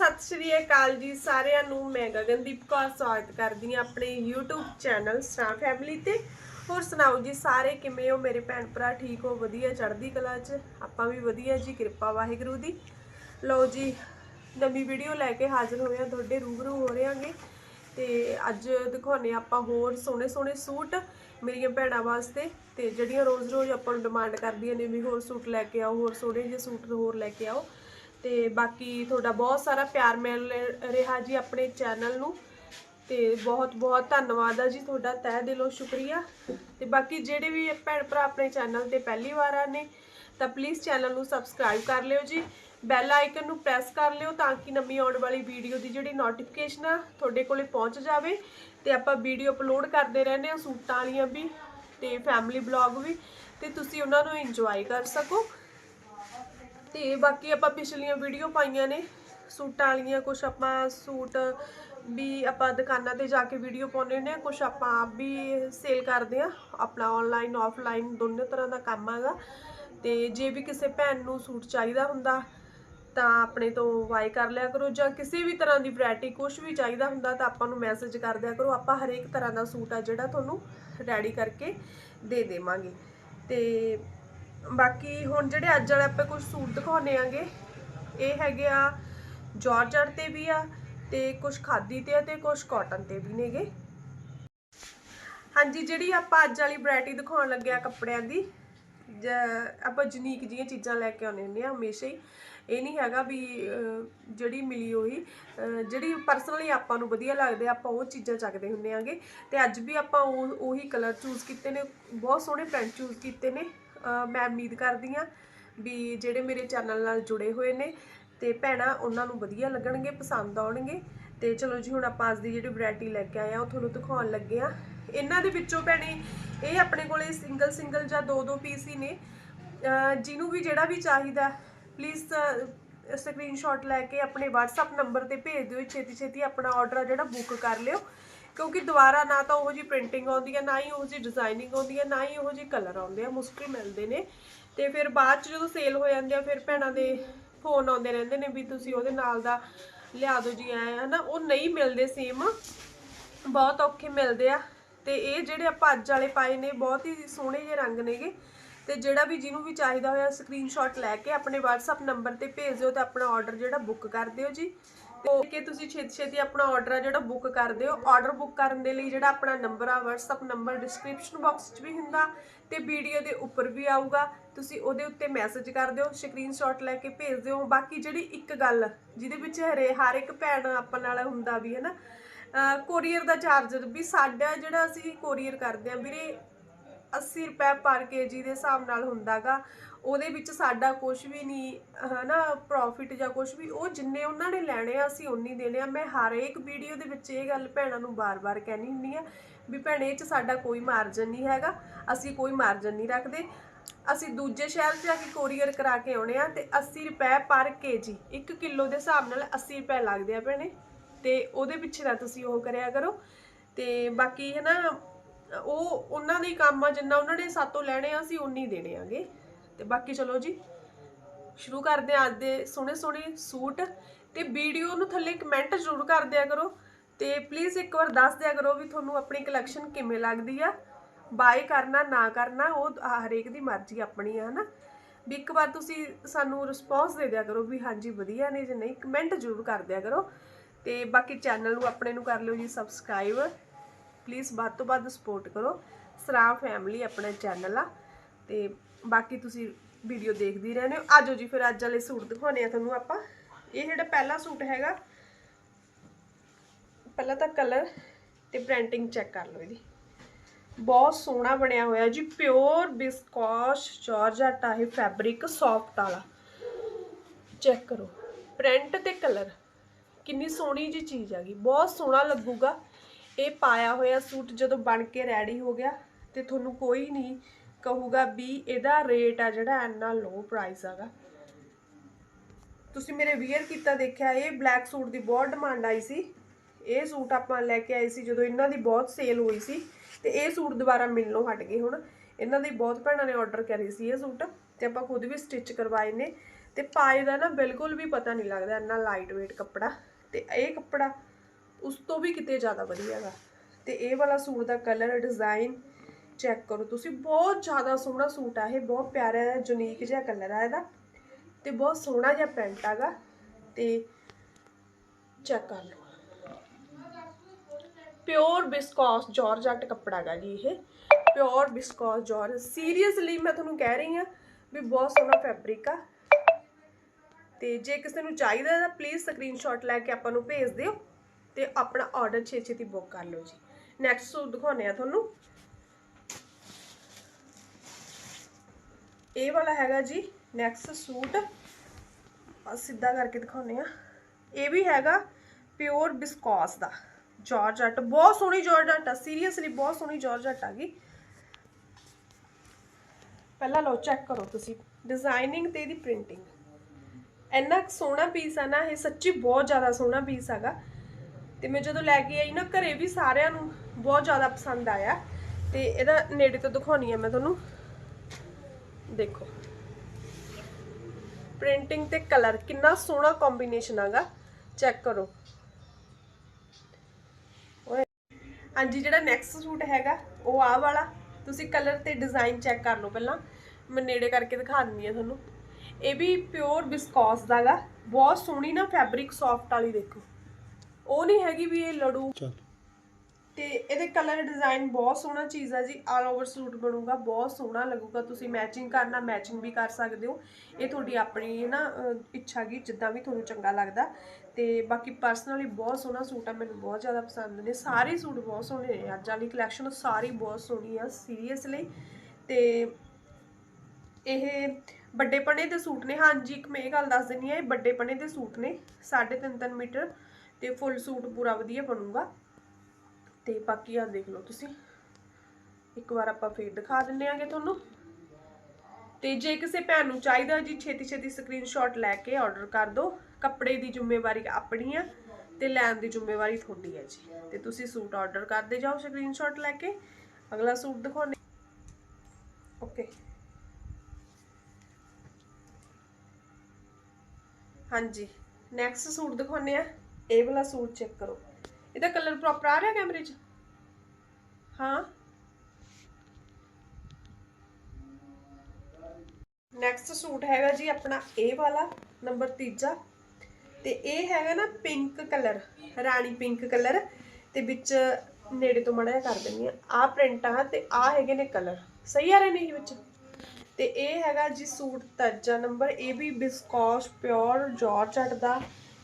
ਸਤਿ ਸ਼੍ਰੀ ਅਕਾਲ ਜੀ ਸਾਰਿਆਂ ਨੂੰ, ਮੈਂ ਗਗਨਦੀਪ ਕੌਰ ਸਵਾਗਤ ਕਰਦੀ ਹਾਂ ਆਪਣੇ YouTube ਚੈਨਲ ਸਟਾਰ ਫੈਮਿਲੀ ਤੇ। ਹੋਰ ਸੁਣਾਓ ਜੀ ਸਾਰੇ ਕਿਵੇਂ ਹੋ? ਮੇਰੇ ਭੈਣ ਭਰਾ ਠੀਕ ਹੋ? ਵਧੀਆ? ਚੜ੍ਹਦੀ ਕਲਾ 'ਚ? ਆਪਾਂ ਵੀ ਵਧੀਆ ਜੀ, ਕਿਰਪਾ ਵਾਹਿਗੁਰੂ ਦੀ। ਲਓ ਜੀ, ਨਵੀਂ ਵੀਡੀਓ ਲੈ ਕੇ ਹਾਜ਼ਰ ਹੋਏ ਹਾਂ, ਤੁਹਾਡੇ ਰੂਬਰੂ ਹੋ ਰਹੇ ਹਾਂਗੇ। ਤੇ ਅੱਜ ਦਿਖਾਉਣੇ ਆਪਾਂ ਹੋਰ ਸੋਹਣੇ ਸੋਹਣੇ ਸੂਟ ਮੇਰੀਆਂ ਭੈਣਾਂ ਵਾਸਤੇ। ਤੇ ਜਿਹੜੀਆਂ ਰੋਜ਼-ਰੋਜ਼ ਆਪਾਂ ਨੂੰ ਡਿਮਾਂਡ ਕਰਦੀਆਂ ਨੇ ਵੀ ਹੋਰ ਸੂਟ ਲੈ ਕੇ ਆਓ, ਹੋਰ ਸੋਹਣੇ ਜਿਹੇ ਸੂਟ ਹੋਰ ਲੈ ਕੇ ਆਓ। ਤੇ ਬਾਕੀ ਤੁਹਾਡਾ ਬਹੁਤ ਸਾਰਾ ਪਿਆਰ ਮਿਲ ਰਿਹਾ ਜੀ ਆਪਣੇ ਚੈਨਲ ਨੂੰ। ਤੇ ਬਹੁਤ ਬਹੁਤ ਧੰਨਵਾਦ ਆ ਜੀ ਤੁਹਾਡਾ, ਤਹਿ ਦਿਲੋਂ ਸ਼ੁਕਰੀਆ। ਤੇ ਬਾਕੀ ਜਿਹੜੇ ਵੀ ਭੈਣ ਭਰਾ ਆਪਣੇ ਚੈਨਲ ਤੇ ਪਹਿਲੀ ਵਾਰ ਆ ਨੇ ਤਾਂ ਪਲੀਜ਼ ਚੈਨਲ ਨੂੰ ਸਬਸਕ੍ਰਾਈਬ ਕਰ ਲਿਓ ਜੀ। ਬੈਲ ਆਈਕਨ ਨੂੰ ਪ੍ਰੈਸ ਕਰ ਲਿਓ ਤਾਂ ਕਿ ਨਵੀਂ ਆਉਣ ਵਾਲੀ ਵੀਡੀਓ ਦੀ ਜਿਹੜੀ ਨੋਟੀਫਿਕੇਸ਼ਨ ਆ, ਤੁਹਾਡੇ ਕੋਲੇ ਪਹੁੰਚ ਜਾਵੇ। ਤੇ ਆਪਾਂ ਵੀਡੀਓ ਅਪਲੋਡ ਕਰਦੇ ਰਹਿੰਦੇ ਆ ਸੂਟਾਂ ਵਾਲੀਆਂ ਵੀ ਤੇ ਫੈਮਿਲੀ ਬਲੌਗ ਵੀ। ਤੇ ਤੁਸੀਂ ਉਹਨਾਂ ਨੂੰ ਇੰਜੋਏ ਕਰ ਸਕੋ। ਤੇ ਬਾਕੀ ਆਪਾਂ ਪਿਛਲੀਆਂ ਵੀਡੀਓ ਪਾਈਆਂ ਨੇ, ਸੂਟਾਂ ਵਾਲੀਆਂ ਕੁਝ ਆਪਾਂ ਸੂਟ ਵੀ ਆਪਾਂ ਦੁਕਾਨਾਂ ਤੇ ਜਾ ਕੇ ਵੀਡੀਓ ਪਾਉਂਦੇ ਨੇ ਕੁਝ ਆਪਾਂ ਆਪ ਵੀ ਸੇਲ ਕਰਦੇ ਆ, ਆਪਣਾ ਆਨਲਾਈਨ ਆਫਲਾਈਨ ਦੋਨੇ ਤਰ੍ਹਾਂ ਦਾ ਕੰਮ ਹੈਗਾ। ਤੇ ਜੇ ਵੀ ਕਿਸੇ ਭੈਣ ਨੂੰ ਸੂਟ ਚਾਹੀਦਾ ਹੁੰਦਾ, ਤਾਂ ਆਪਣੇ ਤੋਂ ਵਾਈ ਕਰ ਲਿਆ ਕਰੋ, ਜਾਂ ਕਿਸੇ ਵੀ ਤਰ੍ਹਾਂ ਦੀ ਵੈਰਾਈਟੀ ਕੁਝ ਵੀ ਚਾਹੀਦਾ ਹੁੰਦਾ, ਤਾਂ ਆਪਾਂ ਨੂੰ ਮੈਸੇਜ ਕਰ ਦਿਆ ਕਰੋ, ਆਪਾਂ ਹਰੇਕ ਤਰ੍ਹਾਂ ਦਾ ਸੂਟ ਆ ਜਿਹੜਾ ਤੁਹਾਨੂੰ ਰੈਡੀ ਕਰਕੇ ਦੇ ਦੇਵਾਂਗੇ। ਤੇ ਬਾਕੀ ਹੁਣ ਜਿਹੜੇ ਅੱਜ ਵਾਲੇ ਆਪਾਂ ਕੁਝ ਸੂਟ ਦਿਖਾਉਣੇ ਆਂਗੇ ਇਹ ਹੈਗੇ ਆ ਜਾਰਜਟ ਤੇ ਵੀ ਆ ਤੇ ਕੁਝ ਖਾਦੀ ਤੇ ਆ ਤੇ ਕੁਝ ਕਾਟਨ ਤੇ ਵੀ ਨੇਗੇ। ਹਾਂਜੀ ਜਿਹੜੀ ਆਪਾਂ ਅੱਜ ਵਾਲੀ ਵੈਰਾਈਟੀ ਦਿਖਾਉਣ ਲੱਗੇ ਆ ਕੱਪੜਿਆਂ ਦੀ ਜ- ਆਪਾਂ ਯੂਨੀਕ ਜਿਹੀਆਂ ਚੀਜ਼ਾਂ ਲੈ ਕੇ ਆਉਂਦੇ ਹੁੰਦੇ ਆ ਹਮੇਸ਼ਾ ਹੀ। ਇਹ ਨਹੀਂ ਹੈਗਾ ਵੀ ਜਿਹੜੀ ਮਿਲੀ ਉਹੀ ਜਿਹੜੀ ਪਰਸਨਲੀ ਆਪਾਂ ਨੂੰ ਵਧੀਆ ਲੱਗਦੇ ਆ, ਆਪਾਂ ਉਹ ਚੀਜ਼ਾਂ ਚੱਕਦੇ ਹੁੰਦੇ ਆਂਗੇ। ਤੇ ਅੱਜ ਵੀ ਆਪਾਂ ਉਹ ਉਹੀ ਕਲਰ ਚੂਜ਼ ਕੀਤੇ ਨੇ ਬਹੁਤ ਸੋਹਣੇ ਪ੍ਰਿੰਟ ਚੂਜ਼ ਕੀਤੇ ਨੇ। ਮੈਂ ਉਮੀਦ ਕਰਦੀ ਆ ਵੀ ਜਿਹੜੇ ਮੇਰੇ ਚੈਨਲ ਨਾਲ ਜੁੜੇ ਹੋਏ ਨੇ ਤੇ ਭੈਣਾਂ, ਉਹਨਾਂ ਨੂੰ ਵਧੀਆ ਲੱਗਣਗੇ, ਪਸੰਦ ਆਉਣਗੇ। ਤੇ ਚਲੋ ਜੀ, ਹੁਣ ਆਪਾਂ ਅੱਜ ਦੀ ਜਿਹੜੀ ਵੈਰਾਈਟੀ ਲੈ ਕੇ ਆਏ ਆ ਉਹ ਤੁਹਾਨੂੰ ਦਿਖਾਉਣ ਲੱਗੇ ਆ ਇਹਨਾਂ ਦੇ ਵਿੱਚੋਂ ਭੈਣੇ, ਇਹ ਆਪਣੇ ਕੋਲੇ ਸਿੰਗਲ ਸਿੰਗਲ ਜਾਂ ਦੋ ਦੋ ਪੀਸ ਹੀ ਨੇ। ਜਿਹਨੂੰ ਵੀ ਜਿਹੜਾ ਵੀ ਚਾਹੀਦਾ ਪਲੀਜ਼ ਸਕਰੀਨਸ਼ਾਟ ਲੈ ਕੇ ਆਪਣੇ WhatsApp ਨੰਬਰ ਤੇ ਭੇਜ ਦਿਓ। ਛੇਤੀ ਛੇਤੀ ਆਪਣਾ ਆਰਡਰ ਆ ਜਿਹੜਾ ਬੁੱਕ ਕਰ ਲਿਓ। ਕਿਉਂਕਿ ਦੁਬਾਰਾ ਨਾ ਤਾਂ ਉਹੋ ਜੀ ਪ੍ਰਿੰਟਿੰਗ ਆਉਂਦੀ ਹੈ, ਨਾ ਹੀ ਉਹੋ ਜੀ ਡਿਜ਼ਾਈਨਿੰਗ ਆਉਂਦੀ ਹੈ, ਨਾ ਹੀ ਉਹੋ ਜੀ ਕਲਰ ਆਉਂਦੇ ਆ ਮੁਸ਼ਕਿਲ ਮਿਲਦੇ ਨੇ। ਤੇ ਫਿਰ ਬਾਅਦ ਚ ਜਦੋਂ ਸੇਲ ਹੋ ਜਾਂਦੇ ਆ, ਫਿਰ ਭੈਣਾਂ ਦੇ ਫੋਨ ਆਉਂਦੇ ਰਹਿੰਦੇ ਨੇ ਵੀ ਤੁਸੀਂ ਉਹਦੇ ਨਾਲ ਦਾ ਲਿਆ ਦਿਓ ਜੀ, ਐ, ਹਨਾ, ਉਹ ਨਹੀਂ ਮਿਲਦੇ ਸੇਮ ਬਹੁਤ ਔਖੇ ਮਿਲਦੇ ਆ। ਤੇ ਇਹ ਜਿਹੜੇ ਆਪਾਂ ਅੱਜ ਵਾਲੇ ਪਾਏ ਨੇ, ਬਹੁਤ ਹੀ ਸੋਹਣੇ ਜਿਹੇ ਰੰਗ ਨੇਗੇ। ਤੇ ਜਿਹੜਾ ਵੀ ਜਿਹਨੂੰ ਵੀ ਚਾਹੀਦਾ ਹੋਇਆ ਸਕਰੀਨਸ਼ਾਟ ਲੈ ਕੇ ਆਪਣੇ WhatsApp ਨੰਬਰ ਤੇ ਭੇਜ ਦਿਓ ਤੇ ਆਪਣਾ ਆਰਡਰ ਜਿਹੜਾ ਬੁੱਕ ਕਰ ਦਿਓ ਜੀ। ਤੇ ਕਿ ਤੁਸੀਂ ਛੇਤੀ ਛੇਤੀ ਆਪਣਾ ਆਰਡਰ ਆ ਜਿਹੜਾ ਬੁੱਕ ਕਰ ਦਿਓ ਆਰਡਰ ਬੁੱਕ ਕਰਨ ਦੇ ਲਈ ਜਿਹੜਾ ਆਪਣਾ ਨੰਬਰ ਆ, WhatsApp ਨੰਬਰ ਡਿਸਕ੍ਰਿਪਸ਼ਨ ਬਾਕਸ 'ਚ ਵੀ ਹੁੰਦਾ ਤੇ ਵੀਡੀਓ ਦੇ ਉੱਪਰ ਵੀ ਆਊਗਾ। ਤੁਸੀਂ ਉਹਦੇ ਉੱਤੇ ਮੈਸੇਜ ਕਰ ਦਿਓ ਸਕਰੀਨਸ਼ਾਟ ਲੈ ਕੇ ਭੇਜ ਦਿਓ। ਬਾਕੀ ਜਿਹੜੀ ਇੱਕ ਗੱਲ ਜਿਹਦੇ ਵਿੱਚ ਹਰੇ, ਹਰ ਇੱਕ ਭੈਣ ਆਪਾਂ ਨਾਲ ਹੁੰਦਾ ਵੀ ਹੈ ਨਾ ਕੋਰੀਅਰ ਦਾ ਚਾਰਜਰ ਵੀ ਸਾਡਾ ਜਿਹੜਾ ਅਸੀਂ ਕੋਰੀਅਰ ਕਰਦੇ ਆ ਵੀਰੇ 80 ਰੁਪਏ ਪਰ ਕੇਜੀ ਦੇ ਹਿਸਾਬ ਨਾਲ ਹੁੰਦਾਗਾ। ਉਹਦੇ ਵਿੱਚ ਸਾਡਾ ਕੁਝ ਵੀ ਨਹੀਂ, ਹਨਾ ਪ੍ਰੋਫਿਟ ਜਾਂ ਕੁਝ ਵੀ, ਉਹ ਜਿੰਨੇ ਉਹਨਾਂ ਨੇ ਲੈਣੇ ਆ, ਅਸੀਂ ਉਨੀ ਦੇਣੇ ਆ। ਮੈਂ ਹਰ ਇੱਕ ਵੀਡੀਓ ਦੇ ਵਿੱਚ ਇਹ ਗੱਲ ਭੈਣਾਂ ਨੂੰ ਬਾਰ-ਬਾਰ ਕਹਿਣੀ ਹੁੰਦੀ ਆ ਵੀ ਭੈਣੇ, ਇਹ ਚ ਸਾਡਾ ਕੋਈ ਮਾਰਜਨ ਨਹੀਂ ਹੈਗਾ। ਅਸੀਂ ਕੋਈ ਮਾਰਜਨ ਨਹੀਂ ਰੱਖਦੇ। ਅਸੀਂ ਦੂਜੇ ਸ਼ਹਿਰ 'ਚ ਜਾ ਕੇ ਕੋਰੀਅਰ ਕਰਾ ਕੇ ਆਉਣੇ ਆ ਤੇ 80 ਰੁਪਏ ਪਰ ਕੇਜੀ 1 ਕਿਲੋ ਦੇ ਹਿਸਾਬ ਨਾਲ 80 ਰੁਪਏ ਲੱਗਦੇ ਆ ਭੈਣੇ। ਤੇ ਉਹਦੇ ਪਿੱਛੇ ਨਾ ਤੁਸੀਂ ਉਹ ਕਰਿਆ ਕਰੋ। ਤੇ ਬਾਕੀ ਹੈ ਨਾ ਉਹ ਉਹਨਾਂ ਦੇ ਕੰਮ ਆ, ਜਿੰਨਾ ਉਹਨਾਂ ਨੇ ਸਾਤੋਂ ਲੈਣੇ ਆ, ਅਸੀਂ ਉਨੀ ਦੇਣੇ ਆਗੇ। ਤੇ ਬਾਕੀ ਚਲੋ ਜੀ, ਸ਼ੁਰੂ ਕਰਦੇ ਹਾਂ ਅੱਜ ਦੇ ਸੋਹਣੇ ਸੋਹਣੇ ਸੂਟ। ਤੇ ਵੀਡੀਓ ਨੂੰ ਥੱਲੇ ਕਮੈਂਟ ਜ਼ਰੂਰ ਕਰ ਦਿਆ ਕਰੋ। ਤੇ ਪਲੀਜ਼ ਇੱਕ ਵਾਰ ਦੱਸ ਦਿਆ ਕਰੋ ਵੀ ਤੁਹਾਨੂੰ ਆਪਣੀ ਕਲੈਕਸ਼ਨ ਕਿਵੇਂ ਲੱਗਦੀ ਆ। ਬਾਏ ਕਰਨਾ, ਨਾ ਕਰਨਾ, ਉਹ ਹਰੇਕ ਦੀ ਮਰਜ਼ੀ ਆਪਣੀ ਆ, ਹਨਾ। ਵੀ ਇੱਕ ਵਾਰ ਤੁਸੀਂ ਸਾਨੂੰ ਰਿਸਪੌਂਸ ਦੇ ਦਿਆ ਕਰੋ ਵੀ ਹਾਂਜੀ, ਵਧੀਆ ਨੇ ਜਾਂ ਨਹੀਂ ਕਮੈਂਟ ਜ਼ਰੂਰ ਕਰ ਦਿਆ ਕਰੋ। ਤੇ ਬਾਕੀ ਚੈਨਲ ਨੂੰ ਆਪਣੇ ਨੂੰ ਕਰ ਲਿਓ ਜੀ ਸਬਸਕ੍ਰਾਈਬ ਪਲੀਜ਼ ਵੱਧ ਤੋਂ ਵੱਧ ਸਪੋਰਟ ਕਰੋ। ਸਰਾਮ ਫੈਮਿਲੀ ਆਪਣਾ ਚੈਨਲ ਆ। ਤੇ ਬਾਕੀ ਤੁਸੀਂ ਵੀਡੀਓ ਦੇਖਦੀ ਰਹਿੰਦੇ ਹੋ। ਆਜੋ ਜੀ ਫਿਰ ਅੱਜ ਵਾਲੇ ਸੂਟ ਦਿਖਾਉਣੇ ਆ ਤੁਹਾਨੂੰ ਆਪਾਂ। ਇਹ ਜਿਹੜਾ ਪਹਿਲਾ ਸੂਟ ਹੈਗਾ, ਪਹਿਲਾਂ ਤਾਂ ਕਲਰ ਤੇ ਪ੍ਰਿੰਟਿੰਗ ਚੈੱਕ ਕਰ ਲਓ ਇਹਦੀ। ਬਹੁਤ ਸੋਹਣਾ ਬਣਿਆ ਹੋਇਆ ਜੀ। ਪਿਓਰ ਬਿਸਕੋਸ਼ ਜਾਰਜਟ ਆ ਇਹ ਫੈਬਰਿਕ ਸੌਫਟ ਵਾਲਾ। ਚੈੱਕ ਕਰੋ। ਪ੍ਰਿੰਟ ਤੇ ਕਲਰ ਕਿੰਨੀ ਸੋਹਣੀ ਜੀ ਚੀਜ਼ ਹੈਗੀ ਬਹੁਤ ਸੋਹਣਾ ਲੱਗੂਗਾ। ਇਹ ਪਾਇਆ ਹੋਇਆ ਸੂਟ ਜਦੋਂ ਬਣ ਕੇ ਰੈਡੀ ਹੋ ਗਿਆ ਤੇ ਤੁਹਾਨੂੰ ਕੋਈ ਨਹੀਂ ਕਹੂਗਾ ਵੀ ਇਹਦਾ ਰੇਟ ਆ ਜਿਹੜਾ ਇੰਨਾ ਲੋ ਪ੍ਰਾਈਸ ਹੈਗਾ। ਤੁਸੀਂ ਮੇਰੇ ਵੀਅਰ ਕੀਤਾ ਦੇਖਿਆ, ਇਹ ਬਲੈਕ ਸੂਟ ਦੀ ਬਹੁਤ ਡਿਮਾਂਡ ਆਈ ਸੀ। ਇਹ ਸੂਟ ਆਪਾਂ ਲੈ ਕੇ ਆਏ ਸੀ ਜਦੋਂ ਇਹਨਾਂ ਦੀ ਬਹੁਤ ਸੇਲ ਹੋਈ ਸੀ ਤੇ ਇਹ ਸੂਟ ਦੁਬਾਰਾ ਮਿਲਣੋਂ ਹਟ ਗਏ ਹੁਣ। ਇਹਨਾਂ ਦੀ ਬਹੁਤ ਭੈਣਾਂ ਨੇ ਆਰਡਰ ਕਰੀ ਸੀ ਇਹ ਸੂਟ ਤੇ ਆਪਾਂ ਖੁਦ ਵੀ ਸਟਿਚ ਕਰਵਾਏ ਨੇ। ਤੇ ਪਾਏ ਦਾ ਨਾ ਬਿਲਕੁਲ ਵੀ ਪਤਾ ਨਹੀਂ ਲੱਗਦਾ ਇੰਨਾ ਲਾਈਟ weight ਕੱਪੜਾ ਤੇ ਇਹ ਕੱਪੜਾ ਉਸ ਤੋਂ ਵੀ ਕਿਤੇ ਜ਼ਿਆਦਾ ਵਧੀਆ ਹੈਗਾ ਤੇ ਇਹ ਵਾਲਾ ਸੂਟ ਦਾ ਕਲਰ ਡਿਜ਼ਾਈਨ ਚੈੱਕ ਕਰੋ। ਤੁਸੀਂ ਬਹੁਤ ਜ਼ਿਆਦਾ ਸੋਹਣਾ ਸੂਟ ਆ ਇਹ, ਬਹੁਤ ਪਿਆਰਾ ਹੈ ਯੂਨੀਕ ਜਿਹਾ ਕਲਰ ਆ ਇਹਦਾ। ਤੇ ਬਹੁਤ ਸੋਹਣਾ ਜਿਹਾ ਪੈਂਟ ਹੈਗਾ ਤੇ ਚੈੱਕ ਕਰ ਲਓ। ਪਿਓਰ ਬਿਸਕੋਸ ਜਾਰਜਟ ਕੱਪੜਾ ਹੈਗਾ ਜੀ ਇਹ। ਪਿਓਰ ਬਿਸਕੋਸ ਜਾਰਜ ਸੀਰੀਅਸਲੀ ਮੈਂ ਤੁਹਾਨੂੰ ਕਹਿ ਰਹੀ ਹਾਂ ਵੀ ਬਹੁਤ ਸੋਹਣਾ ਫੈਬਰਿਕ ਆ। ਤੇ ਜੇ ਕਿਸੇ ਨੂੰ ਚਾਹੀਦਾ ਤਾਂ ਪਲੀਜ਼ ਸਕਰੀਨਸ਼ਾਟ ਲੈ ਕੇ ਆਪਾਂ ਨੂੰ ਭੇਜ ਦਿਓ। ਤੇ ਆਪਣਾ ਆਰਡਰ ਛੇ ਛੇਤੀ ਬੁੱਕ ਕਰ ਲਓ ਜੀ। ਨੈਕਸਟ ਸੂਟ ਦਿਖਾਉਂਦੇ ਆ ਤੁਹਾਨੂੰ। ਇਹ ਵਾਲਾ ਹੈਗਾ ਜੀ ਨੈਕਸਟ ਸੂਟ। ਸਿੱਧਾ ਕਰਕੇ ਦਿਖਾਉਂਦੇ ਆ ਇਹ ਵੀ ਹੈਗਾ ਪਿਓਰ ਬਿਸਕੋਸ ਦਾ। ਜਾਰਜਟ ਬਹੁਤ ਸੋਹਣੀ ਜਾਰਜਟ ਆ ਸੀਰੀਅਸਲੀ ਬਹੁਤ ਸੋਹਣੀ ਜਾਰਜਟ ਆ ਗਈ ਪਹਿਲਾਂ ਲਓ ਚੈੱਕ ਕਰੋ ਤੁਸੀਂ ਡਿਜ਼ਾਈਨਿੰਗ ਤੇ ਇਹਦੀ ਪ੍ਰਿੰਟਿੰਗ ਇੰਨਾ ਸੋਹਣਾ ਪੀਸ ਆ ਨਾ, ਇਹ ਸੱਚੀ ਬਹੁਤ ਜ਼ਿਆਦਾ ਸੋਹਣਾ ਪੀਸ ਹੈਗਾ। ਤੇ ਮੈਂ ਜਦੋਂ ਲੈ ਕੇ ਆਈ ਨਾ ਘਰੇ ਵੀ ਸਾਰਿਆਂ ਨੂੰ ਬਹੁਤ ਜ਼ਿਆਦਾ ਪਸੰਦ ਆਇਆ ਤੇ ਇਹਦਾ ਨੇੜੇ ਤੋਂ ਦਿਖਾਉਣੀ ਆ ਮੈਂ ਤੁਹਾਨੂੰ। ਦੇਖੋ। ਪ੍ਰਿੰਟਿੰਗ ਤੇ ਕਲਰ ਕਿੰਨਾ ਸੋਹਣਾ ਕੰਬੀਨੇਸ਼ਨ ਹੈਗਾ ਚੈੱਕ ਕਰੋ। ਓਏ। ਹਾਂਜੀ, ਜਿਹੜਾ ਨੈਕਸਟ ਸੂਟ ਹੈਗਾ, ਉਹ ਆਹ ਵਾਲਾ। ਤੁਸੀਂ ਕਲਰ ਤੇ ਡਿਜ਼ਾਈਨ ਚੈੱਕ ਕਰ ਲਓ ਪਹਿਲਾਂ। ਮੈਂ ਨੇੜੇ ਕਰਕੇ ਦਿਖਾ ਦਿੰਦੀ ਆ ਤੁਹਾਨੂੰ। ਇਹ ਵੀ ਪਿਓਰ ਬਿਸਕੋਸ ਦਾਗਾ ਬਹੁਤ ਸੋਹਣੀ ਨਾ ਫੈਬਰਿਕ ਸੌਫਟ ਵਾਲੀ ਦੇਖੋ। ਉਹ ਨਹੀਂ ਹੈਗੀ ਵੀ ਇਹ ਲੜੂ। ਚਲ। ਤੇ ਇਹਦੇ ਕਲਰ ਡਿਜ਼ਾਈਨ ਬਹੁਤ ਸੋਹਣਾ ਚੀਜ਼ ਹੈ ਜੀ। ਆਲ ਓਵਰ ਸੂਟ ਬਣੂਗਾ ਬਹੁਤ ਸੋਹਣਾ ਲੱਗੂਗਾ। ਤੁਸੀਂ ਮੈਚਿੰਗ ਕਰਨਾ ਮੈਚਿੰਗ ਵੀ ਕਰ ਸਕਦੇ ਹੋ। ਇਹ ਤੁਹਾਡੀ ਆਪਣੀ ਨਾ ਇੱਛਾ ਗੀ ਜਿੱਦਾਂ ਵੀ ਤੁਹਾਨੂੰ ਚੰਗਾ ਲੱਗਦਾ। ਤੇ ਬਾਕੀ ਪਰਸਨਲੀ ਬਹੁਤ ਸੋਹਣਾ ਸੂਟ ਆ ਮੈਨੂੰ ਬਹੁਤ ਜ਼ਿਆਦਾ ਪਸੰਦ ਨੇ। ਸਾਰੇ ਸੂਟ ਬਹੁਤ ਸੋਹਣੇ ਨੇ। ਅੱਜ ਵਾਲੀ ਕਲੈਕਸ਼ਨ ਸਾਰੀ ਬਹੁਤ ਸੋਹਣੀ ਆ ਸੀਰੀਅਸਲੀ ਤੇ ਇਹ ਵੱਡੇ ਪਣੇ ਦੇ ਸੂਟ ਨੇ। ਹਾਂਜੀ ਇੱਕ ਮੈਂ ਇਹ ਗੱਲ ਦੱਸ ਦਿੰਨੀ ਆ ਇਹ ਵੱਡੇ ਪਣੇ ਦੇ ਸੂਟ ਨੇ 3.5 3 ਮੀਟਰ। ਤੇ ਫੁੱਲ ਸੂਟ ਪੂਰਾ ਵਧੀਆ ਬਣੂਗਾ। ਤੇ ਬਾਕੀ ਆ ਦੇਖ ਲਓ ਤੁਸੀਂ। ਇੱਕ ਵਾਰ ਆਪਾਂ ਫੇਰ ਦਿਖਾ ਦਿੰਨੇ ਆਂਗੇ ਤੁਹਾਨੂੰ। ਤੇ ਜੇ ਕਿਸੇ ਭੈਣ ਨੂੰ ਚਾਹੀਦਾ ਜੀ ਛੇਤੀ ਛੇਤੀ ਸਕਰੀਨਸ਼ਾਟ ਲੈ ਕੇ ਆਰਡਰ ਕਰ ਦਿਓ ਕੱਪੜੇ ਦੀ ਜ਼ਿੰਮੇਵਾਰੀ ਆਪਣੀ ਆ ਤੇ ਲੈਣ ਦੀ ਜ਼ਿੰਮੇਵਾਰੀ ਤੁਹਾਡੀ ਹੈ ਜੀ। ਤੇ ਤੁਸੀਂ ਸੂਟ ਆਰਡਰ ਕਰਦੇ ਜਾਓ ਸਕਰੀਨਸ਼ਾਟ ਲੈ ਕੇ। ਅਗਲਾ ਸੂਟ ਦਿਖਾਉਣੇ। ਓਕੇ ਹਾਂਜੀ। ਨੈਕਸਟ ਸੂਟ ਦਿਖਾਉਣੇ ਆ। ਇਹ ਵਾਲਾ ਸੂਟ ਚੈੱਕ ਕਰੋ। ਇਹਦਾ ਕਲਰ ਪ੍ਰੋਪਰ ਆ ਰਿਹਾ ਕੈਮਰੇ 'ਚ? ਹਾਂ। ਨੈਕਸਟ ਸੂਟ ਹੈਗਾ ਜੀ ਆਪਣਾ ਇਹ ਵਾਲਾ ਨੰਬਰ ਤੀਜਾ। ਤੇ ਇਹ ਹੈਗਾ ਨਾ ਪਿੰਕ ਕਲਰ ਰਾਣੀ ਪਿੰਕ ਕਲਰ ਤੇ ਵਿੱਚ ਨੇੜੇ ਤੋਂ ਮੜਾ ਕਰ ਦਿੰਨੀ ਆ ਆ ਪ੍ਰਿੰਟ ਆ, ਤੇ ਆ ਹੈਗੇ ਨੇ ਕਲਰ ਸਹੀ ਆ ਰਹੇ ਨੇ ਇਹ ਵਿੱਚ? ਤੇ ਇਹ ਹੈਗਾ ਜੀ ਸੂਟ ਤੀਜਾ ਨੰਬਰ ਇਹ ਵੀ ਬਿਸਕੋਸ਼ ਪਿਓਰ ਜਾਰਜਟ ਦਾ।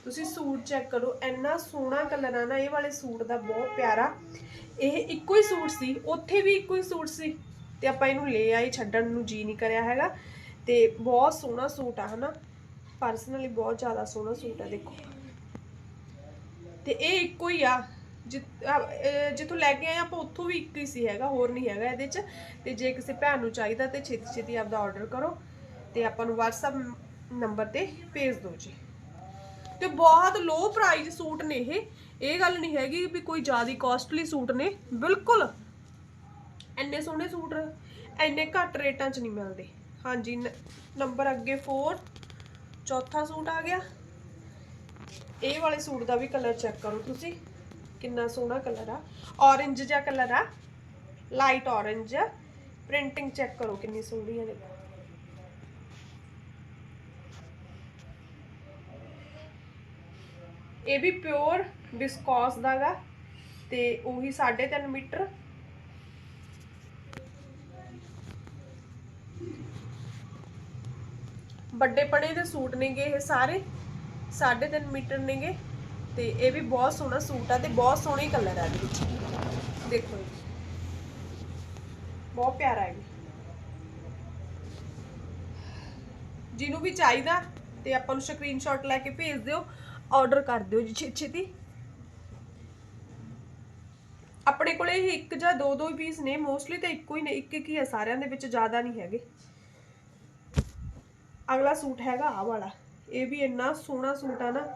ਤੁਸੀਂ ਸੂਟ ਚੈੱਕ ਕਰੋ, ਇੰਨਾ ਸੋਹਣਾ ਕਲਰ ਆ ਨਾ, ਇਹ ਵਾਲੇ ਸੂਟ ਦਾ ਬਹੁਤ ਪਿਆਰਾ। ਇਹ ਇੱਕੋ ਹੀ ਸੂਟ ਸੀ, ਉੱਥੇ ਵੀ ਇੱਕੋ ਹੀ ਸੂਟ ਸੀ। ਤੇ ਆਪਾਂ ਇਹਨੂੰ ਲੈ ਆਏ, ਛੱਡਣ ਨੂੰ ਜੀ ਨਹੀਂ ਕਰਿਆ ਹੈਗਾ। ਤੇ ਬਹੁਤ ਸੋਹਣਾ ਸੂਟ ਆ, ਹਨਾ? ਪਰਸਨਲੀ ਬਹੁਤ ਜ਼ਿਆਦਾ ਸੋਹਣਾ ਸੂਟ ਆ, ਦੇਖੋ। ਤੇ ਇਹ ਇੱਕੋ ਹੀ ਆ। ਜਿ- ਜਿੱਥੋਂ ਲੈ ਕੇ ਆਏ ਆਪਾਂ ਉੱਥੋਂ ਵੀ ਇੱਕ ਹੀ ਸੀ ਹੈਗਾ, ਹੋਰ ਨਹੀਂ ਹੈਗਾ ਇਹਦੇ 'ਚ। ਤੇ ਜੇ ਕਿਸੇ ਭੈਣ ਨੂੰ ਚਾਹੀਦਾ ਤੇ ਛੇਤੀ ਛੇਤੀ ਆਪਦਾ ਆਰਡਰ ਕਰੋ। ਤੇ ਆਪਾਂ ਨੂੰ WhatsApp ਨੰਬਰ ਤੇ ਭੇਜ ਦਿਓ ਜੀ। ਤੇ ਬਹੁਤ ਲੋ ਪ੍ਰਾਈਸ ਸੂਟ ਨੇ ਇਹ। ਇਹ ਗੱਲ ਨਹੀਂ ਹੈਗੀ ਵੀ ਕੋਈ ਜ਼ਿਆਦਾ ਕਾਸਟਲੀ ਸੂਟ ਨੇ। ਬਿਲਕੁਲ। ਇੰਨੇ ਸੋਹਣੇ ਸੂਟ, ਇੰਨੇ ਘੱਟ ਰੇਟਾਂ 'ਚ ਨਹੀਂ ਮਿਲਦੇ। ਹਾਂਜੀ ਨੰਬਰ ਅੱਗੇ 4 ਚੌਥਾ ਸੂਟ ਆ ਗਿਆ। ਇਹ ਵਾਲੇ ਸੂਟ ਦਾ ਵੀ ਕਲਰ ਚੈੱਕ ਕਰੋ ਤੁਸੀਂ। ਕਿੰਨਾ ਸੋਹਣਾ ਕਲਰ ਆ। ਔਰੇਂਜ ਜਿਹਾ ਕਲਰ ਆ। ਲਾਈਟ ਔਰੇਂਜ ਪ੍ਰਿੰਟਿੰਗ ਚੈੱਕ ਕਰੋ ਕਿੰਨੀ ਸੋਹਣੀ ਹੈ ਦੇਖੋ। ਇਹ ਵੀ ਪਿਓਰ ਵਿਸਕੋਸ ਦਾਗਾ ਤੇ ਉਹੀ 3.5 ਮੀਟਰ। ਵੱਡੇ ਪਣੇ ਦੇ ਸੂਟ ਨੇਗੇ ਇਹ ਸਾਰੇ 3.5 ਮੀਟਰ ਨੇਗੇ ਤੇ ਇਹ ਵੀ ਬਹੁਤ ਸੋਹਣਾ ਸੂਟ ਆ ਤੇ ਬਹੁਤ ਸੋਹਣੇ ਕਲਰ ਆ ਇਹਦੇ ਵਿੱਚ। ਦੇਖੋ ਇਹ। ਬਹੁਤ ਪਿਆਰਾ ਹੈ ਜਿਹਨੂੰ ਵੀ ਚਾਹੀਦਾ ਤੇ ਆਪਾਂ ਨੂੰ ਸਕਰੀਨਸ਼ਾਟ ਲੈ ਕੇ ਭੇਜ ਦਿਓ। ਆਰਡਰ ਕਰ ਦਿਓ ਜੀ ਛੇ ਛੇਤੀ। ਆਪਣੇ ਕੋਲੇ ਇਹ ਇੱਕ ਜਾਂ ਦੋ ਦੋ ਹੀ ਪੀਸ ਨੇ ਮੋਸਟਲੀ ਤਾਂ ਇੱਕੋ ਹੀ ਨੇ, ਇੱਕ ਇੱਕ ਹੀ ਹੈ, ਸਾਰਿਆਂ ਦੇ ਵਿੱਚ ਜ਼ਿਆਦਾ ਨਹੀਂ ਹੈਗੇ। ਅਗਲਾ ਸੂਟ ਹੈਗਾ ਆਹ ਵਾਲਾ। ਇਹ ਵੀ ਇੰਨਾ ਸੋਹਣਾ ਸੂਟ ਆ ਨਾ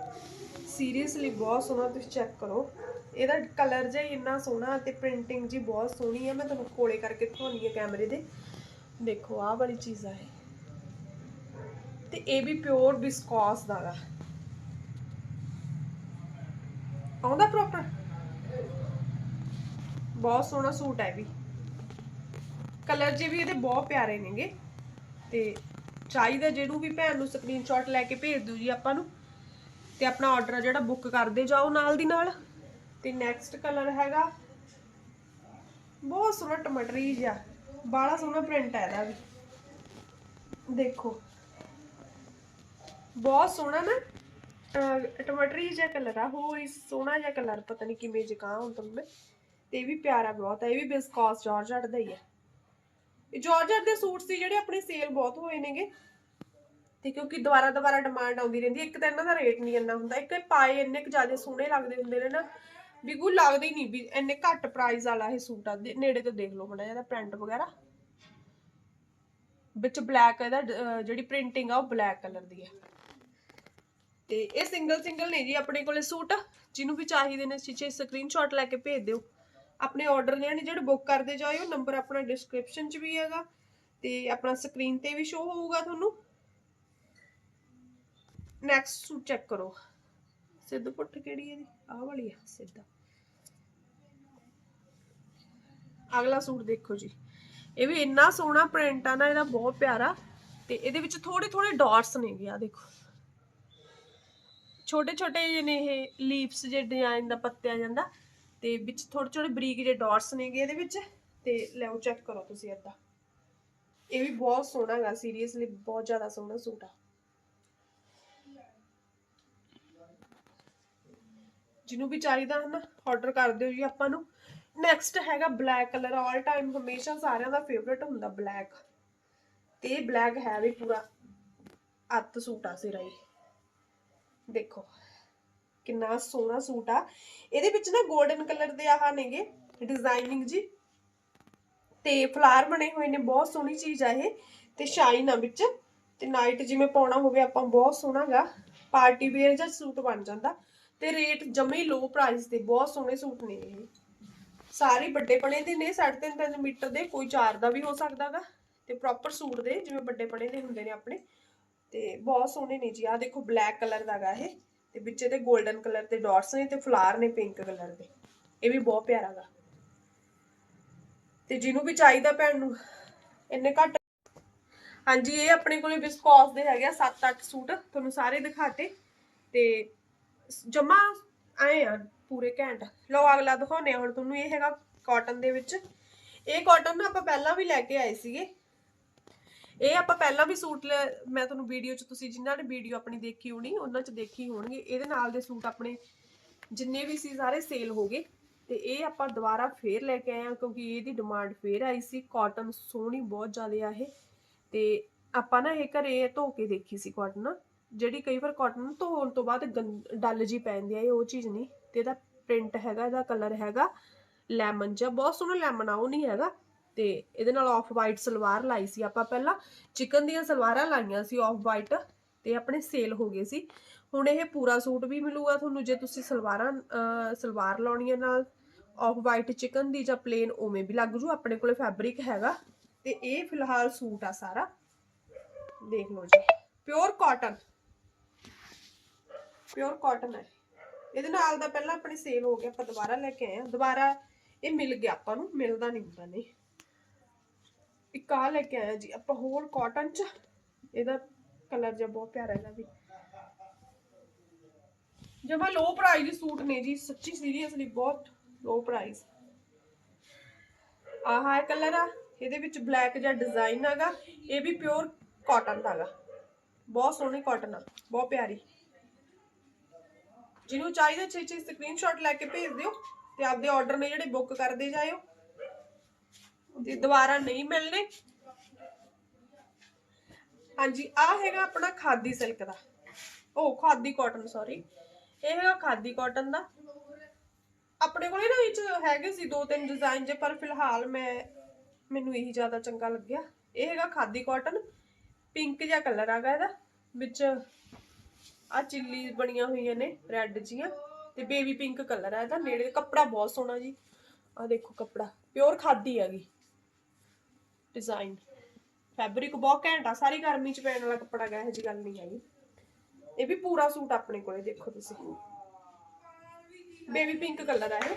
ਸੀਰੀਅਸਲੀ ਬਹੁਤ ਸੋਹਣਾ, ਤੁਸੀਂ ਚੈੱਕ ਕਰੋ। ਇਹਦਾ ਕਲਰ ਜਿਹਾ ਇੰਨਾ ਸੋਹਣਾ ਤੇ ਪ੍ਰਿੰਟਿੰਗ ਜੀ ਬਹੁਤ ਸੋਹਣੀ ਆ, ਮੈਂ ਤੁਹਾਨੂੰ ਕੋਲੇ ਕਰਕੇ ਦਿਖਾਉਣੀ ਆ ਕੈਮਰੇ ਦੇ। ਦੇਖੋ ਆਹ ਵਾਲੀ ਚੀਜ਼ ਆ ਇਹ। ਤੇ ਇਹ ਵੀ ਪਿਓਰ ਵਿਸਕੋਸ ਦਾ ਗਾ। ਆਉਂਦਾ ਪ੍ਰੋਪਰ ਬਹੁਤ ਸੋਹਣਾ ਸੂਟ ਹੈ ਵੀ। ਕਲਰ ਜੇ ਵੀ ਇਹਦੇ ਬਹੁਤ ਪਿਆਰੇ ਨੇਗੇ। ਤੇ ਚਾਹੀਦਾ ਜਿਹਨੂੰ ਵੀ ਭੈਣ ਨੂੰ ਸਕਰੀਨਸ਼ਾਟ ਲੈ ਕੇ ਭੇਜ ਦਿਓ ਜੀ ਆਪਾਂ ਨੂੰ। ਤੇ ਆਪਣਾ ਆਰਡਰ ਜਿਹੜਾ ਬੁੱਕ ਕਰਦੇ ਜਾਓ ਨਾਲ ਦੀ ਨਾਲ। ਤੇ ਨੈਕਸਟ ਕਲਰ ਹੈਗਾ। ਬਹੁਤ ਸੋਹਣਾ ਟਮਾਟਰੀ ਜਿਹਾ। ਬਾਲਾ ਸੋਹਣਾ ਪ੍ਰਿੰਟ ਹੈ ਇਹਦਾ ਵੀ। ਦੇਖੋ। ਬਹੁਤ ਸੋਹਣਾ ਨਾ। ਟਮਾਟਰੀ ਜਿਹਾ ਕਲਰ ਆ ਹੋਰ ਇਸ ਸੋਹਣਾ ਜਿਹਾ ਕਲਰ ਪਤਾ ਨਹੀਂ ਕਿਵੇਂ ਜਿਹਾ ਹੁਣ ਤੁਹਾਨੂੰ ਤੇ ਇਹ ਵੀ ਪਿਆਰਾ ਬਹੁਤ ਹੈ ਇਹ ਵੀ ਬਿਸਕੌਸ ਜਾਰਜਟ ਦਾ ਹੀ ਹੈ ਜਾਰਜਟ ਦੇ ਸੂਟ ਸੀ ਜਿਹੜੇ ਆਪਣੇ ਸੇਲ ਬਹੁਤ ਹੋਏ ਨੇਗੇ। ਤੇ ਕਿਉਂਕਿ ਦੁਬਾਰਾ ਦੁਬਾਰਾ ਡਿਮਾਂਡ ਆਉਂਦੀ ਰਹਿੰਦੀ, ਇੱਕ ਤਾਂ ਇਹਨਾਂ ਦਾ ਰੇਟ ਨਹੀਂ ਇੰਨਾ ਹੁੰਦਾ, ਇੱਕ ਪਾਏ ਇੰਨੇ ਕੁ ਜ਼ਿਆਦਾ ਸੋਹਣੇ ਲੱਗਦੇ ਹੁੰਦੇ ਨੇ ਨਾ, ਵੀ ਕੋਈ ਲੱਗਦਾ ਹੀ ਨਹੀਂ ਵੀ ਇੰਨੇ ਘੱਟ ਪ੍ਰਾਈਸ ਵਾਲਾ ਇਹ ਸੂਟ ਆ। ਨੇੜੇ ਤੋਂ ਦੇਖ ਲਓ ਮੜਾ ਇਹਦਾ ਪ੍ਰਿੰਟ ਵਗੈਰਾ। ਵਿੱਚ ਬਲੈਕ ਇਹਦਾ ਜਿਹੜੀ ਪ੍ਰਿੰਟਿੰਗ ਆ, ਉਹ ਬਲੈਕ ਕਲਰ ਦੀ ਹੈ ਤੇ ਇਹ ਸਿੰਗਲ ਸਿੰਗਲ ਨੇ ਜੀ ਆਪਣੇ ਕੋਲੇ ਸੂਟ, ਜਿਹਨੂੰ ਵੀ ਚਾਹੀਦੇ ਨੇ ਸਟਿਚੇ ਸਕਰੀਨਸ਼ਾਟ ਲੈ ਕੇ ਭੇਜ ਦਿਓ। ਆਪਣੇ ਆਰਡਰ ਨੇ ਜਿਹੜੇ ਬੁੱਕ ਕਰਦੇ ਜਾਇਓ ਨੰਬਰ ਆਪਣਾ ਡਿਸਕ੍ਰਿਪਸ਼ਨ 'ਚ ਵੀ ਹੈਗਾ ਤੇ ਆਪਣਾ ਸਕਰੀਨ ਤੇ ਵੀ ਸ਼ੋ ਹੋਊਗਾ ਤੁਹਾਨੂੰ। ਨੈਕਸਟ ਸੂਟ ਚੈੱਕ ਕਰੋ। ਸਿੱਧ ਪੁੱਠ ਕਿਹੜੀ ਹੈ ਦੀ ਆਹ ਵਾਲੀ ਹੈ ਸਿੱਧਾ। ਅਗਲਾ ਸੂਟ ਦੇਖੋ ਜੀ। ਇਹ ਵੀ ਇੰਨਾ ਸੋਹਣਾ ਪ੍ਰਿੰਟ ਆ ਨਾ, ਇਹਦਾ ਬਹੁਤ ਪਿਆਰਾ ਤੇ ਇਹਦੇ ਵਿੱਚ ਥੋੜੇ ਥੋੜੇ ਡਾਟਸ ਨੇਗੇ ਆ ਦੇਖੋ। ਛੋਟੇ ਛੋਟੇ ਜਿਹੇ ਨੇ ਇਹ ਲੀਵਸ ਜੇ ਡਿਜ਼ਾਈਨ ਦਾ ਪੱਤਿਆ ਜਾਂਦਾ। ਤੇ ਵਿੱਚ ਥੋੜੇ ਥੋੜੇ ਬਰੀਕ ਜਿਹੇ ਡਾਟਸ ਨੇਗੇ ਇਹਦੇ ਵਿੱਚ। ਤੇ ਲਓ ਚੈੱਕ ਕਰੋ ਤੁਸੀਂ ਏਦਾਂ। ਇਹ ਵੀ ਬਹੁਤ ਸੋਹਣਾ ਹੈਗਾ ਸੀਰੀਅਸਲੀ ਬਹੁਤ ਜ਼ਿਆਦਾ ਸੋਹਣਾ ਸੂਟ ਆ। ਜਿਹਨੂੰ ਵੀ ਚਾਹੀਦਾ ਹਨਾ ਨਾ ਆਰਡਰ ਕਰ ਦਿਓ ਜੀ ਆਪਾਂ ਨੂੰ। ਨੈਕਸਟ ਹੈਗਾ ਬਲੈਕ ਕਲਰ ਆਲ ਟਾਈਮ ਹਮੇਸ਼ਾ ਸਾਰਿਆਂ ਦਾ ਫੇਵਰਟ ਹੁੰਦਾ ਬਲੈਕ ਤੇ ਬਲੈਕ ਹੈ ਵੀ ਪੂਰਾ ਅੱਤ ਸੂਟ ਆ ਸਿਰਾ ਹੀ ਦੇਖੋ, ਕਿੰਨਾ ਸੋਹਣਾ ਸੂਟ ਆ। ਇਹਦੇ ਵਿੱਚ ਨਾ 골ਡਨ ਕਲਰ ਦੇ ਆਹ ਨੇਗੇ ਡਿਜ਼ਾਈਨਿੰਗ ਜੀ। ਤੇ ਫਲਾਰ ਬਣੇ ਹੋਏ ਨੇ, ਬਹੁਤ ਸੋਹਣੀ ਚੀਜ਼ ਆ ਇਹ। ਤੇ ਸ਼ਾਈਨ ਆ ਵਿੱਚ। ਤੇ ਨਾਈਟ ਜਿਵੇਂ ਪਾਉਣਾ ਹੋਵੇ, ਆਪਾਂ ਬਹੁਤ ਸੋਹਣਾਗਾ ਪਾਰਟੀ ਵੇਅਰ ਜਾਂ ਸੂਟ ਬਣ ਜਾਂਦਾ। ਤੇ ਰੇਟ ਜਮੇ ਲੋ ਪ੍ਰਾਈਸ ਤੇ ਬਹੁਤ ਸੋਹਣੇ ਸੂਟ ਨੇ ਇਹ। ਸਾਰੇ ਵੱਡੇ ਪਣੇ ਦੇ ਨੇ 3.5 ਮੀਟਰ ਦੇ, ਕੋਈ 4 ਦਾ ਵੀ ਹੋ ਸਕਦਾਗਾ ਤੇ ਪ੍ਰੋਪਰ ਸੂਟ ਦੇ, ਜਿਵੇਂ ਵੱਡੇ ਪਣੇ ਦੇ ਹੁੰਦੇ ਨੇ ਆਪਣੇ। ਤੇ ਬਹੁਤ ਸੋਹਣੇ ਨੇ ਜੀ। ਆ ਦੇਖੋ ਬਲੈਕ ਕਲਰ ਦਾ ਦਾਗਾ ਇਹ ਤੇ ਵਿੱਚ ਇਹਦੇ 골ਡਨ ਕਲਰ ਦੇ ਡਾਟਸ ਨੇ ਤੇ ਫਲਾਰ ਨੇ ਪਿੰਕ ਕਲਰ ਦੇ। ਇਹ ਵੀ ਬਹੁਤ ਪਿਆਰਾ ਗਾ। ਤੇ ਜਿਹਨੂੰ ਵੀ ਚਾਹੀਦਾ ਭੈਣ ਨੂੰ, ਇੰਨੇ ਘੱਟ ਹਾਂਜੀ, ਇਹ ਆਪਣੇ ਕੋਲੇ ਵਿਸਕੋਸ ਦੇ ਹੈਗੇ ਆ 7-8 ਸੂਟ। ਤੁਹਾਨੂੰ ਸਾਰੇ ਦਿਖਾਤੇ। ਤੇ ਜਮਾ ਆਏ ਆ ਪੂਰੇ ਘੈਂਟ। ਲਓ, ਅਗਲਾ ਦਿਖਾਉਨੇ ਆ ਹੁਣ ਤੁਹਾਨੂੰ। ਇਹ ਹੈਗਾ ਕਾਟਨ ਦੇ ਵਿੱਚ। ਇਹ ਕਾਟਨ ਨਾ ਆਪਾਂ ਪਹਿਲਾਂ ਵੀ ਲੈ ਕੇ ਆਏ ਸੀਗੇ। ਇਹ ਆਪਾਂ ਪਹਿਲਾਂ ਵੀ ਸੂਟ ਲੈ- ਮੈਂ ਤੁਹਾਨੂੰ ਵੀਡੀਓ 'ਚ, ਤੁਸੀਂ ਜਿਨ੍ਹਾਂ ਨੇ ਵੀਡੀਓ ਆਪਣੀ ਦੇਖੀ ਹੋਣੀ, ਉਹਨਾਂ 'ਚ ਦੇਖੀ ਹੋਣਗੇ। ਇਹਦੇ ਨਾਲ ਦੇ ਸੂਟ ਆਪਣੇ ਜਿੰਨੇ ਵੀ ਸੀ, ਸਾਰੇ ਸੇਲ ਹੋ ਗਏ। ਤੇ ਇਹ ਆਪਾਂ ਦੁਬਾਰਾ ਫੇਰ ਲੈ ਕੇ ਆਏ ਆ ਕਿਉਂਕਿ ਇਹਦੀ ਡਿਮਾਂਡ ਫੇਰ ਆਈ ਸੀ। ਕਾਟਨ ਸੋਹਣੀ ਬਹੁਤ ਜ਼ਿਆਦਾ ਆ ਇਹ। ਤੇ ਆਪਾਂ ਨਾ ਇਹ ਘਰੇ ਧੋ ਕੇ ਦੇਖੀ ਸੀ ਕਾਟਨ ਜਿਹੜੀ ਕਈ ਵਾਰ ਕਾਟਨ ਧੋਣ ਤੋਂ ਬਾਅਦ ਗੰਦ- ਡੱਲ ਜੀ ਪੈ ਜਾਂਦੀ ਆ, ਇਹ ਉਹ ਚੀਜ਼ ਨਹੀਂ। ਤੇ ਇਹਦਾ ਪ੍ਰਿੰਟ ਹੈਗਾ, ਇਹਦਾ ਕਲਰ ਹੈਗਾ ਲੈਮਨ ਜਿਹਾ। ਬਹੁਤ ਸੋਹਣਾ ਲੈਮਨ ਆ, ਉਹ ਨਹੀਂ ਹੈਗਾ। ਤੇ ਇਹਦੇ ਨਾਲ ਆਫ ਵਾਈਟ ਸਲਵਾਰ ਲਾਈ ਸੀ। ਆਪਾਂ ਪਹਿਲਾਂ ਚਿਕਨ ਦੀਆਂ ਸਲਵਾਰਾਂ ਲਾਈਆਂ ਸੀ ਆਫ ਵਾਈਟ ਤੇ ਆਪਣੇ ਸੇਲ ਹੋ ਗਏ ਸੀ। ਹੁਣ ਇਹ ਪੂਰਾ ਸੂਟ ਵੀ ਮਿਲੂਗਾ ਤੁਹਾਨੂੰ ਜੇ ਤੁਸੀਂ ਸਲਵਾਰਾਂ ਸਲਵਾਰ ਲਾਉਣੀ ਹੈ ਨਾਲ ਆਫ ਵਾਈਟ ਚਿਕਨ ਦੀ ਜਾਂ ਪਲੇਨ ਉਵੇਂ ਵੀ ਲੱਗ ਜੂ, ਆਪਣੇ ਕੋਲੇ ਫੈਬਰਿਕ ਹੈਗਾ ਤੇ ਇਹ ਫਿਲਹਾਲ ਸੂਟ ਆ ਸਾਰਾ। ਦੇਖ ਲਓ ਜੀ ਪਿਓਰ ਕਾਟਨ ਪਿਓਰ ਕਾਟਨ ਹੈ। ਇਹਦੇ ਨਾਲ ਦਾ ਪਹਿਲਾਂ ਆਪਣੇ ਸੇਲ ਹੋ ਗਿਆ, ਆਪਾਂ ਦੁਬਾਰਾ ਲੈ ਕੇ ਆਏ ਆ ਦੁਬਾਰਾ ਇਹ ਮਿਲ ਗਿਆ ਆਪਾਂ ਨੂੰ, ਮਿਲਦਾ ਨਹੀਂ ਹੁੰਦਾ, ਨਹੀਂ। ਇੱਕ ਆ ਲੈ ਕੇ ਆਇਆ ਜੀ, ਆਪਾਂ ਹੋਰ ਕਾਟਨ ਚ, ਇਹਦਾ ਕਲਰ ਜਿਹਾ ਬਹੁਤ ਪਿਆਰਾ ਇਹਦਾ ਵੀ। ਜਮਾ ਲੋ ਪ੍ਰਾਈਸ ਦੇ ਸੂਟ ਨੇ ਜੀ, ਸੱਚੀ ਸੀਰੀਅਸਲੀ ਬਹੁਤ ਲੋ ਪ੍ਰਾਈਸ ਆਹ ਹੈ ਕਲਰ ਆ, ਇਹਦੇ ਵਿੱਚ ਬਲੈਕ ਜਿਹਾ ਡਿਜ਼ਾਈਨ ਹੈਗਾ, ਇਹ ਵੀ ਪਿਓਰ ਕਾਟਨ ਦਾ ਹੈਗਾ। ਬਹੁਤ ਸੋਹਣੀ ਕਾਟਨ ਆ, ਬਹੁਤ ਪਿਆਰੀ। ਜਿਹਨੂੰ ਚਾਹੀਦਾ ਛੇ ਛੇ ਸਕਰੀਨਸ਼ਾਟ ਲੈ ਕੇ ਭੇਜ ਦਿਓ ਤੇ ਆਪਦੇ ਆਰਡਰ ਨੇ ਜਿਹੜੇ ਬੁੱਕ ਕਰਦੇ ਜਾਇਓ। ਤੇ ਦੁਬਾਰਾ ਨਹੀਂ ਮਿਲਣੇ। ਹਾਂਜੀ ਆ ਹੈਗਾ ਆਪਣਾ ਖਾਦੀ ਸਿਲਕ ਦਾ। ਉਹ ਖਾਦੀ ਕਾਟਨ ਸੌਰੀ ਇਹ ਹੈਗਾ ਖਾਦੀ ਕਾਟਨ ਦਾ। ਆਪਣੇ ਕੋਲੇ ਨਾ ਇਹ ਹੈਗੇ ਸੀ ਦੋ ਤਿੰਨ ਡਿਜ਼ਾਈਨ ਜੇ, ਪਰ ਫਿਲਹਾਲ ਮੈਂ, ਮੈਨੂੰ ਇਹੀ ਜ਼ਿਆਦਾ ਚੰਗਾ ਲੱਗਿਆ। ਇਹ ਹੈਗਾ ਖਾਦੀ ਕਾਟਨ ਪਿੰਕ ਜਿਹਾ ਕਲਰ ਆਗਾ ਇਹਦਾ, ਵਿੱਚ ਆ ਚਿੱਲੀ ਬਣੀਆਂ ਹੋਈਆਂ ਨੇ ਰੈੱਡ ਜੀਆਂ ਤੇ ਬੇਬੀ ਪਿੰਕ ਕਲਰ ਆ ਇਹਦਾ। ਨੇੜੇ ਕੱਪੜਾ ਬਹੁਤ ਸੋਹਣਾ ਜੀ। ਆ ਦੇਖੋ ਕੱਪੜਾ। ਪਿਓਰ ਖਾਦੀ ਹੈਗੀ। ਡਿਜ਼ਾਈਨ ਫੈਬਰਿਕ ਬਹੁਤ ਘੈਂਟ ਆ, ਸਾਰੀ ਗਰਮੀ ਚ ਪੈਣ ਵਾਲਾ ਕੱਪੜਾ ਗਾ, ਇਹੋ ਜੀ ਗੱਲ ਨਹੀਂ ਹੈਗੀ। ਇਹ ਵੀ ਪੂਰਾ ਸੂਟ ਆਪਣੇ ਕੋਲੇ, ਦੇਖੋ ਤੁਸੀਂ। ਬੇਬੀ ਪਿੰਕ ਕਲਰ ਆ ਇਹ।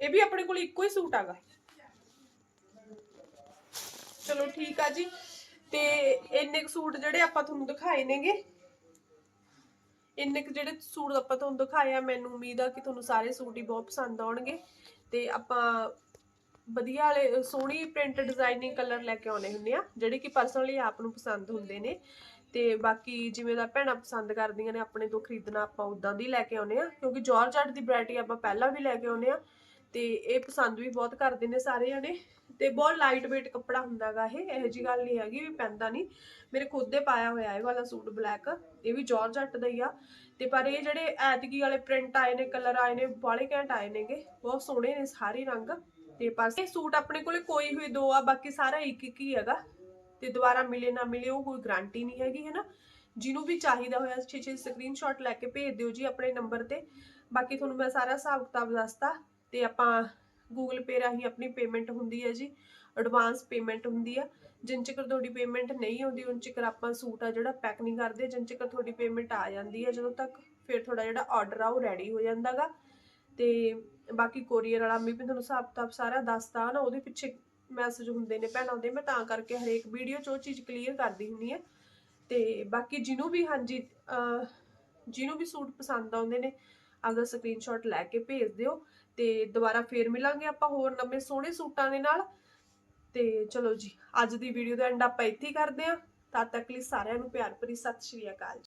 ਇਹ ਵੀ ਆਪਣੇ ਕੋਲ ਇੱਕੋ ਹੀ ਸੂਟ ਆਗਾ ਚਲੋ ਠੀਕ ਆ ਜੀ। ਤੇ ਇੰਨੇ ਕੁ ਸੂਟ ਜਿਹੜੇ ਆਪਾਂ ਤੁਹਾਨੂੰ ਦਿਖਾਏ ਨੇਗੇ, ਇੰਨੇ ਕੁ ਜਿਹੜੇ ਸੂਟ ਆਪਾਂ ਤੁਹਾਨੂੰ ਦਿਖਾਏ ਆ, ਮੈਨੂੰ ਉਮੀਦ ਆ ਕਿ ਤੁਹਾਨੂੰ ਸਾਰੇ ਸੂਟ ਹੀ ਬਹੁਤ ਪਸੰਦ ਆਉਣਗੇ। ਤੇ ਆਪਾਂ ਵਧੀਆ ਵਾਲੇ, ਸੋਹਣੀ ਪ੍ਰਿੰਟ ਡਿਜ਼ਾਈਨਿੰਗ ਕਲਰ ਲੈ ਕੇ ਆਉਣੇ ਹੁੰਦੇ ਆ, ਜਿਹੜੇ ਕਿ ਪਰਸਨਲੀ ਆਪ ਨੂੰ ਪਸੰਦ ਹੁੰਦੇ ਨੇ। ਤੇ ਬਾਕੀ ਜਿਵੇਂ ਦਾ ਭੈਣਾਂ ਪਸੰਦ ਕਰਦੀਆਂ ਨੇ, ਆਪਣੇ ਤੋਂ ਖਰੀਦਣਾ ਆਪਾਂ ਉਦਾਂ ਦੀ ਲੈ ਕੇ ਆਉਨੇ ਆ, ਕਿਉਂਕਿ ਜਾਰਜਟ ਦੀ ਵੈਰਾਈਟੀ ਆਪਾਂ ਪਹਿਲਾਂ ਵੀ ਲੈ ਕੇ ਆਉਨੇ ਆ, ਤੇ ਇਹ ਪਸੰਦ ਵੀ ਬਹੁਤ ਕਰਦੇ ਨੇ ਸਾਰੇ ਜਣੇ ਤੇ ਬਹੁਤ ਲਾਈਟ weight ਕੱਪੜਾ ਹੁੰਦਾਗਾ ਇਹ, ਇਹੋ ਜੀ ਗੱਲ ਨਹੀਂ ਹੈਗੀ ਵੀ ਪੈਂਦਾ ਨਹੀਂ। ਮੇਰੇ ਖੁਦ ਦੇ ਪਾਇਆ ਹੋਇਆ ਇਹ ਵਾਲਾ ਸੂਟ ਬਲੈਕ ਇਹ ਵੀ ਜਾਰਜਟ ਦਾ ਹੀ ਆ। ਤੇ ਪਰ ਇਹ ਜਿਹੜੇ ਐਤਕੀ ਵਾਲੇ ਪ੍ਰਿੰਟ ਆਏ ਨੇ ਕਲਰ ਆਏ ਨੇ ਬਾਲੇ ਘੈਂਟ ਆਏ ਨੇਗੇ, ਬਹੁਤ ਸੋਹਣੇ ਨੇ ਸਾਰੇ ਰੰਗ। ਤੇ ਪਰ ਇਹ ਸੂਟ ਆਪਣੇ ਕੋਲੇ ਕੋਈ ਹੋਈ ਦੋ ਆ, ਬਾਕੀ ਸਾਰਾ ਇੱਕ ਇੱਕ ਹੀ ਹੈਗਾ। ਤੇ ਦੁਬਾਰਾ ਮਿਲੇ ਨਾ ਮਿਲੇ, ਉਹ ਕੋਈ ਗਾਰੰਟੀ ਨਹੀਂ ਹੈਗੀ, ਹੈਨਾ? ਜਿਹਨੂੰ ਵੀ ਚਾਹੀਦਾ ਹੋਇਆ ਛੇ ਛੇ ਸਕਰੀਨਸ਼ਾਟ ਲੈ ਕੇ ਭੇਜ ਦਿਓ ਜੀ ਆਪਣੇ ਨੰਬਰ ਤੇ। ਬਾਕੀ ਤੁਹਾਨੂੰ ਮੈਂ ਸਾਰਾ ਹਿਸਾਬ ਕਿਤਾਬ ਦੱਸਤਾ ਤੇ ਆਪਾਂ ਗੂਗਲ ਪੇ ਰਾਹੀਂ ਆਪਣੀ ਪੇਮੈਂਟ ਹੁੰਦੀ ਹੈ ਜੀ। ਐਡਵਾਂਸ ਪੇਮੈਂਟ ਹੁੰਦੀ ਆ। ਜਿੰਨ ਚਿਕਰ ਤੁਹਾਡੀ ਪੇਮੈਂਟ ਨਹੀਂ ਆਉਂਦੀ ਉਨ ਚਿਕਰ ਆਪਾਂ ਸੂਟ ਆ ਜਿਹੜਾ ਪੈਕ ਨਹੀਂ ਕਰਦੇ, ਜਿੰਨ ਚਿਕਰ ਤੁਹਾਡੀ ਪੇਮੈਂਟ ਆ ਜਾਂਦੀ ਹੈ ਜਦੋਂ ਤੱਕ, ਫਿਰ ਤੁਹਾਡਾ ਜਿਹੜਾ ਆਰਡਰ ਆ, ਉਹ ਰੈਡੀ ਹੋ ਜਾਂਦਾਗਾ। ਤੇ ਬਾਕੀ ਕੋਰੀਅਰ ਵਾਲਾ ਮੈਂ ਵੀ ਤੁਹਾਨੂੰ ਹਿਸਾਬ ਕਿਤਾਬ ਸਾਰਾ ਦੱਸਦਾ ਨਾ, ਉਹਦੇ ਪਿੱਛੇ ਮੈਸੇਜ ਹੁੰਦੇ ਨੇ ਭੈਣਾਂ ਦੇ, ਮੈਂ ਤਾਂ ਕਰਕੇ ਹਰੇਕ ਵੀਡੀਓ 'ਚ ਉਹ ਚੀਜ਼ ਕਲੀਅਰ ਕਰਦੀ ਹੁੰਦੀ ਆ ਤੇ ਬਾਕੀ ਜਿਹਨੂੰ ਵੀ, ਹਾਂਜੀ ਜਿਹਨੂੰ ਵੀ ਸੂਟ ਪਸੰਦ ਆਉਂਦੇ ਨੇ, ਆਪਦਾ ਸਕਰੀਨਸ਼ਾਟ ਲੈ ਕੇ ਭੇਜ ਦਿਓ ਤੇ ਦੁਬਾਰਾ ਫੇਰ ਮਿਲਾਂਗੇ ਆਪਾਂ ਹੋਰ ਨਵੇਂ ਸੋਹਣੇ ਸੂਟਾਂ ਦੇ ਨਾਲ। ਤੇ ਚਲੋ ਜੀ, ਅੱਜ ਦੀ ਵੀਡੀਓ ਦਾ ਐਂਡ ਆਪਾਂ ਇੱਥੇ ਹੀ ਕਰਦੇ ਆਂ ਤਦ ਤੱਕ ਲਈ ਸਾਰਿਆਂ ਨੂੰ ਪਿਆਰ ਭਰੀ ਸਤਿ ਸ਼੍ਰੀ ਅਕਾਲ